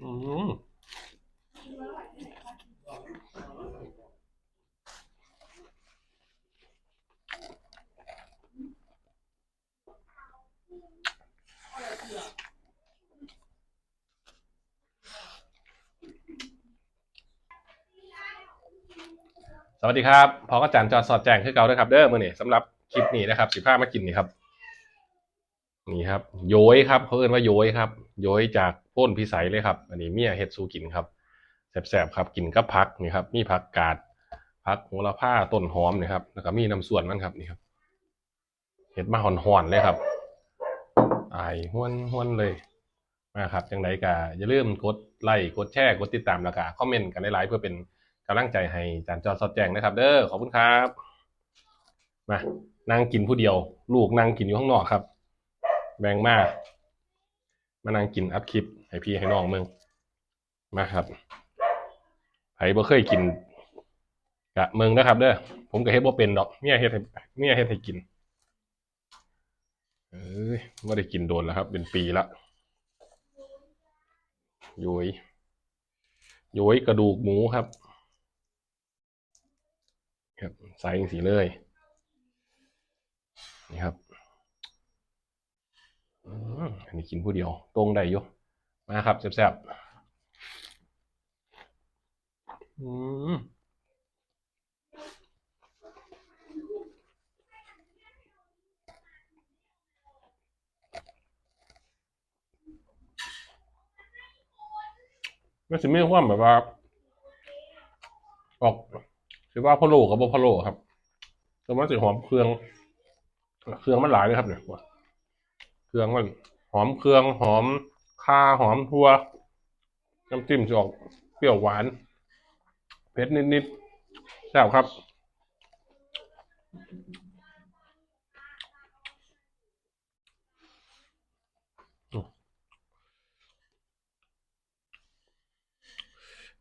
อืมสวัสดีครับ พออาจารย์จอดสอดแจ้งคือเก่าด้วยครับ เด้อมื่อนี้สำหรับคลิปนี้นะครับสิบห้ามากินนี่ครับ นี่ครับโย้ยครับเขาเรียกว่าโย้ยครับโย้ยจากโพ้นพิสัยเลยครับ อันนี้เมียเฮ็ดสูกินครับแสบๆครับกินกับผักนี่ครับมีผักกาดผักโหระพาต้นหอมนี่ครับแล้วก็มีน้ำส่วนมันครับนี่ครับเฮ็ดมาห่อนๆเลยครับไอายห้วนห้วนๆเลยมาครับจังไดก็อย่าลืมกดไลค์กดแชร์กดติดตามแล้วก็คอมเมนต์กันหลายๆเพื่อเป็นกำลังใจให้จารย์จอสอดแจงนะครับ เด้อขอบคุณครับมานั่งกินผู้เดียว ลูกนั่งกินอยู่ข้างนอกครับ แบ่งมาก มานั่งกินอัดคลิป ให้พี่ให้น้องมึงมาครับไผบ่เคยกินกะเมืองนะครับ เด้อผมก็เฮ็ดบ่เป็นดอกเมียเฮ็ดให้เมียเฮ็ดให้กิน เอ้ยบ่ได้กินโดนแล้วครับ เป็นปีละโยยโยยกระดูกหมูครับ ครับใส่สีเลยนี่ครับ อันนี้กินผู้เดียว ตรงได้ยู่มาครับแซ่บๆอืมมันจะมีความแบบว่า ออกคือว่าพะโล้กับบ่พะโล้ครับแต่ว่าจะหอมเครื่อง เครื่องมันหลายเลยครับเนี่ย เครื่องมันหอมเครื่องหอมข่าหอมทั่ว น้ำจิ้มจะออกเปรี้ยวหวาน เผ็ดนิดๆแซ่บครับ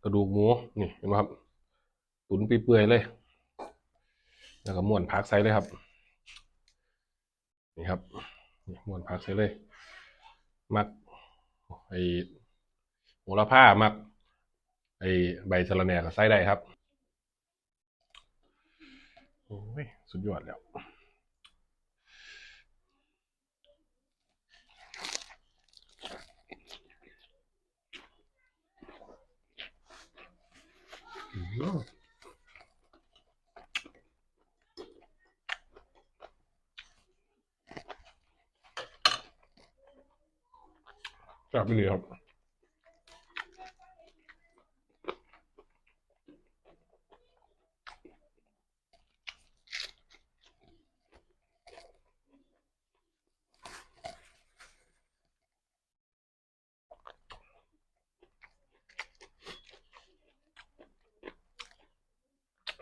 กระดูกหมูนี่เห็นไหมครับ ตุ๋นเปื่อยเลย แล้วก็ม้วนพักใส่เลยครับ นี่ครับ นี่มวนพักใส่เลย มักไอโหระพามัก ไอใบสะระแหน่ก็ใส่ได้ครับโอ้ยสุดยอดแล้วอืม แซ่บไปเลยครับ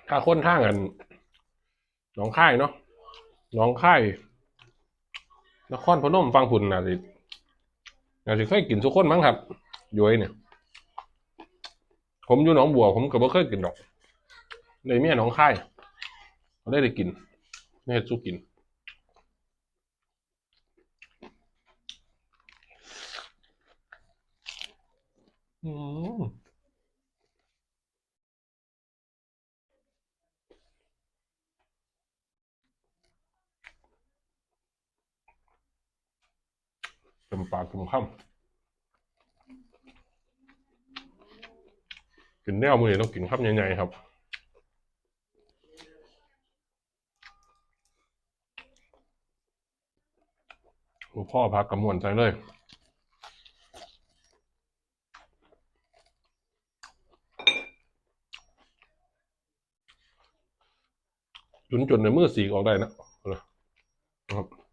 ถ้าคนทางกันน้องค่ายเนาะน้องค่ายนครพนมฟังผุนนะสิ อาจจะเคยกินทุกคนมั้งครับย้อยเนี่ย ผมอยู่หนองบัว ผมก็บ่เคยกินดอกในเมียหนองค่ายเขาได้ได้กินไม่เห็ดสู้กินอืม มปากเต็มคำกินแนวมือต้องกินคำใหญ่ๆครับหลวงพ่อพักกำมวนใจเลยจุนจนในมือสีออกได้นะนะครับ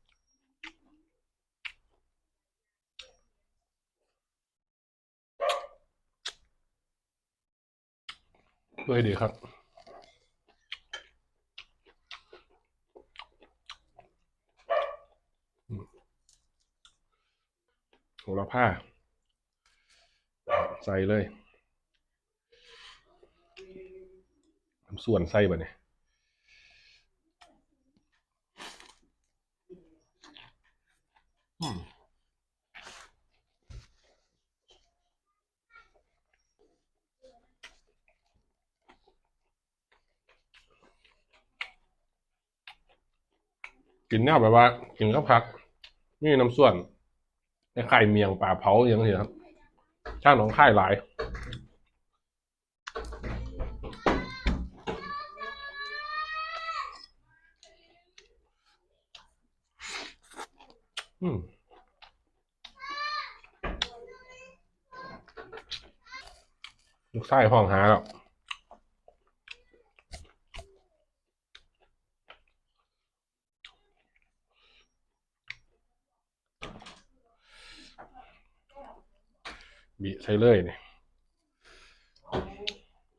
ด้วยดีครับ โหระพาใส่เลย ส่วนใส่บ่เนี่ยอืม กินเนี่ยแบบว่ากินข้าวผักนี่น้ำส่วนในไข่เมียงปลาเผาอย่างเงี้ยครับช่างหนองค่หลายอืมลูกไส้ห้องหาแล้ว บีใส่เลยเนี่ย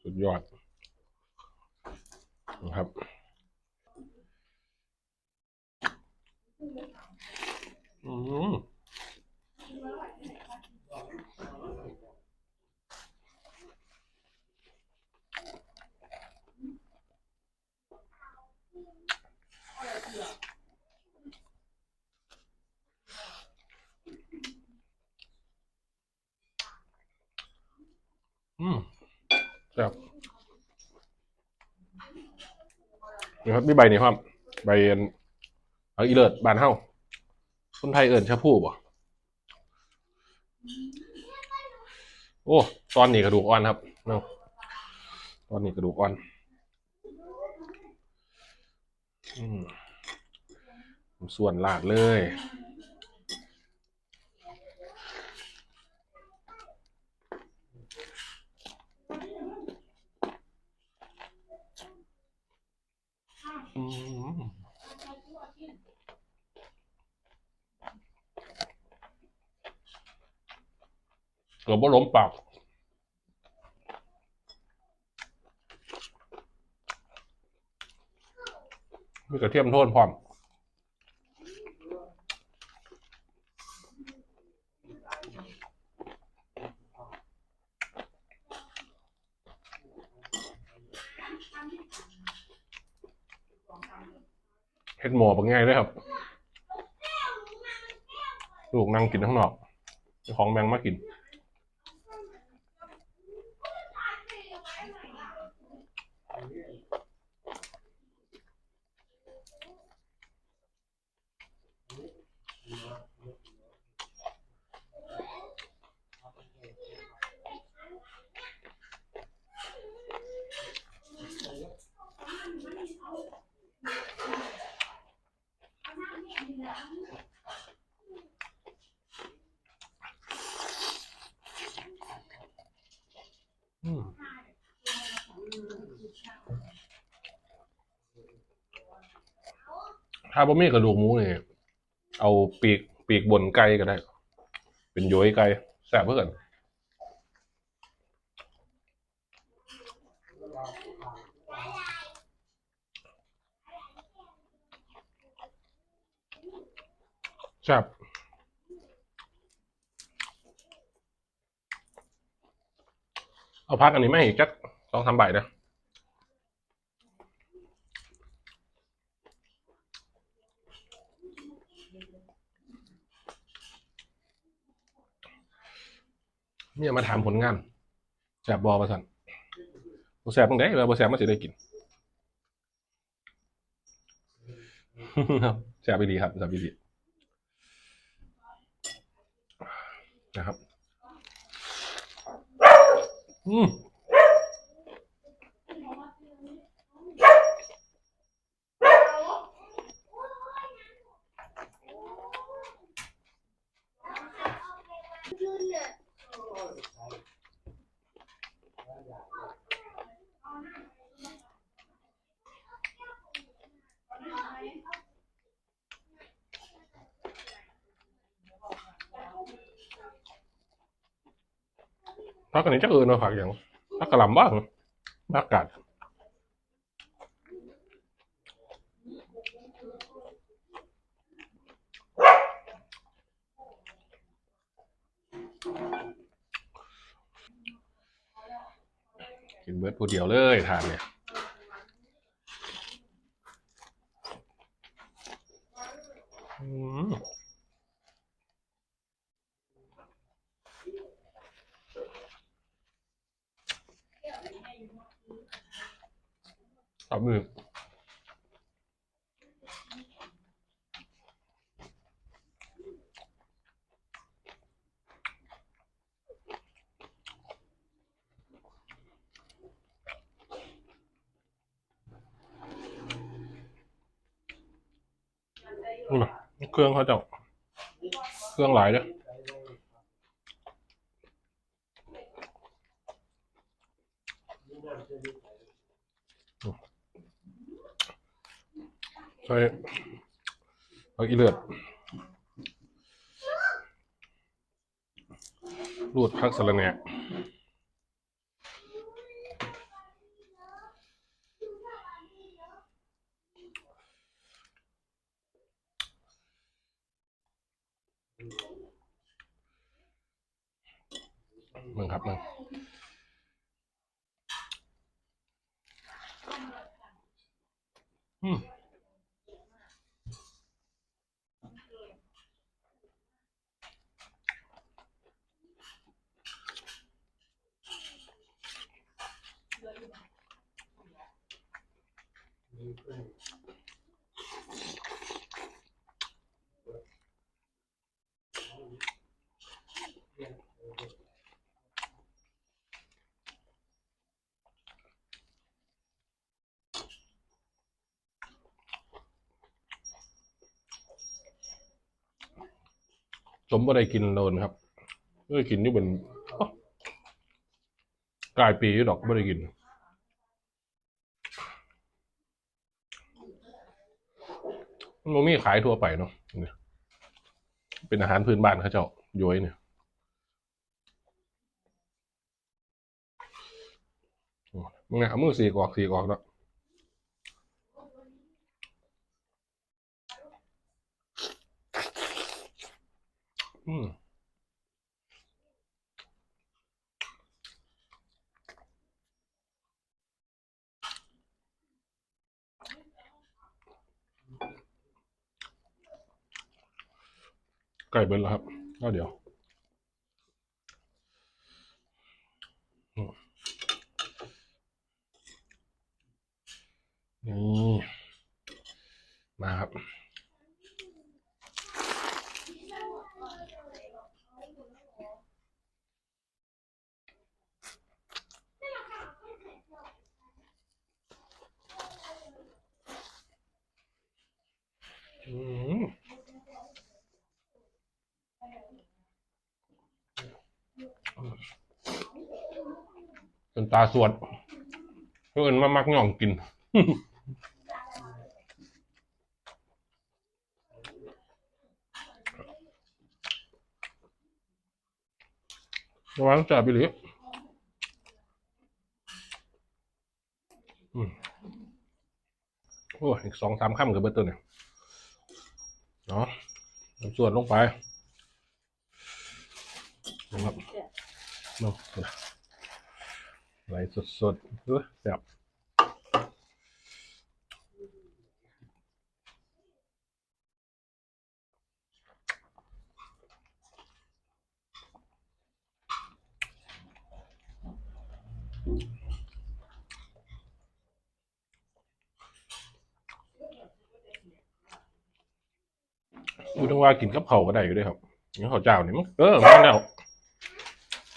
สุดยอดนะครับอืมอืมครับ นี่ครับมีใบนี่ครับใบอันเอาอีเลิศบานเฮาคนไทยเอิญชาพูบ่โอ้ตอนนี้กระดูกอ่อนครับเนาะตอนนี้กระดูกอ่อนอืมส่วนลาดเลย อืมเกือบว่าล้มปากมีกระเทียมโทนพร้อม เฮ็ดหม อบงง่ายเลยครับ ลูกนั่งกินข้างนอกของแมงมากิน อืม ถ้าบ่มีกระดูกหมูนี่เอาปีกปีกบนไก่ก็ได้ เป็นย้อยไก่แซ่บเพื่อนแซ่บเอาพักอันนี้ไม่จักสองสามใบนะ เนี่ยมาถามผลงานแสบบอประสันบแสบตรงไหนเวลาบแสบมันจะได้กินครับแสบไปดีครับแสบไปดีนะครับ อืม พักอันนี้จักเออเนาผักอย่างพักกระหล่ำบ้างพักกาดกินเบิร์ดผู้เดียวเลยทานเนี่ยับมือเครื่องเขาจะเครื่องหลายเด้อ ใส่เอาอีเลือดรูดพักสะระแหน่มึงครับมึงอืม สมบ่ได้กินโดนครับไม่ได้กินนี่เป็นกลายปีอยู่ดอกไม่ได้กิน มันมีขายทั่วไปเนาะเป็นอาหารพื้นบ้านเขาเจ้าย้อยเนี่ยมึงเนี่ยเอามือสี่กอกสี่กออกแล้วอืม ไก่เบิร์นแล้วครับก็เดี๋ยวนี่มาครับ อืม จนตาสวดเพื่อนมามักย่องกินระวังจับไปหรืออืมโอ้อีกสองสามข้ามกับเบอร์ตัวเนี่ยเนาะส่วนลงไปนะครับเนาะ ไหลสดๆด้วยแบบพูดงว่ากินกับเขาก็ได้อยู่ด้วยครับอย่างข้าเจ้านี่มันเออมันแล้ว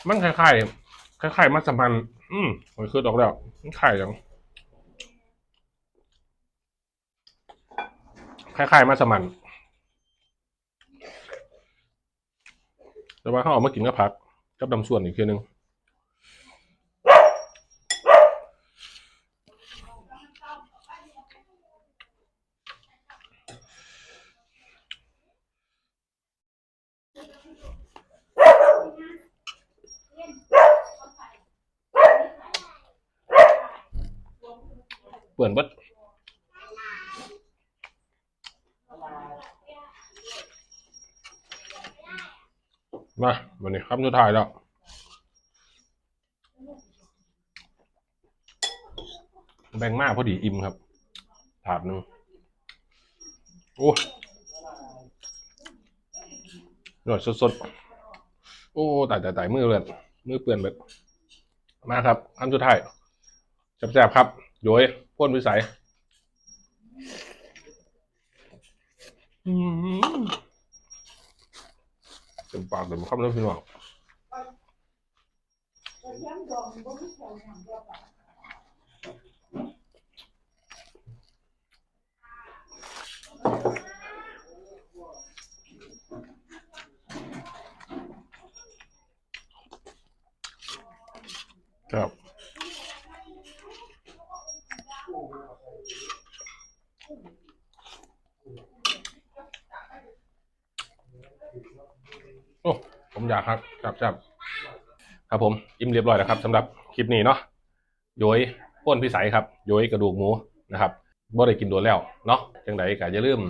มันคล้ายๆ คล้ายๆมัสมัน อืมโอ้ยคือดอกแล้วมันคล้ายจังคล้ายๆมัสมัน แต่ว่าเขาเอามากินกับผัก กับดำส่วนอีกทีนึง เปื่อนเบิด มาวันนี้คำสุดท้ายแล้วแบ่งมากพอดีอิ่มครับ ถาดหนึงโอ้หน่อยสดๆ โอ้ตายตายตายมือเลือดมือเปื่อนเบิดมาครับคำสุดท้ายแซ่บๆครับโดยพ่นวิสัย อืม ต็มปากเต็มคำแล้วพี่น้อง โอ้ผมอยากครับครับครับครับผมอิ่มเรียบร้อยแล้วครับสำหรับคลิปนี้เนาะโยยป้นพิสัยครับโยยกระดูกหมูนะครับบ่ได้กินโดนแล้วเนาะจังใดก็อย่าลืม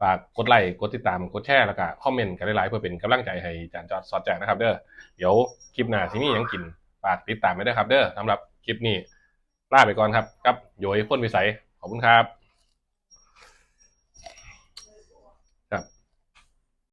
ฝากกดไลค์กดติดตามกดแชร์แล้วก็คอมเมนต์กันหลายๆเพื่อเป็นกำลังใจให้จานจอดสอดแจกนะครับ เด้อเดี๋ยวคลิปหน้าสิมีหยังกินฝากติดตามไว้ด้วยครับ เด้อสำหรับคลิปนี้ลาไปก่อนครับกับโยยป้นพิสัยขอบคุณครับ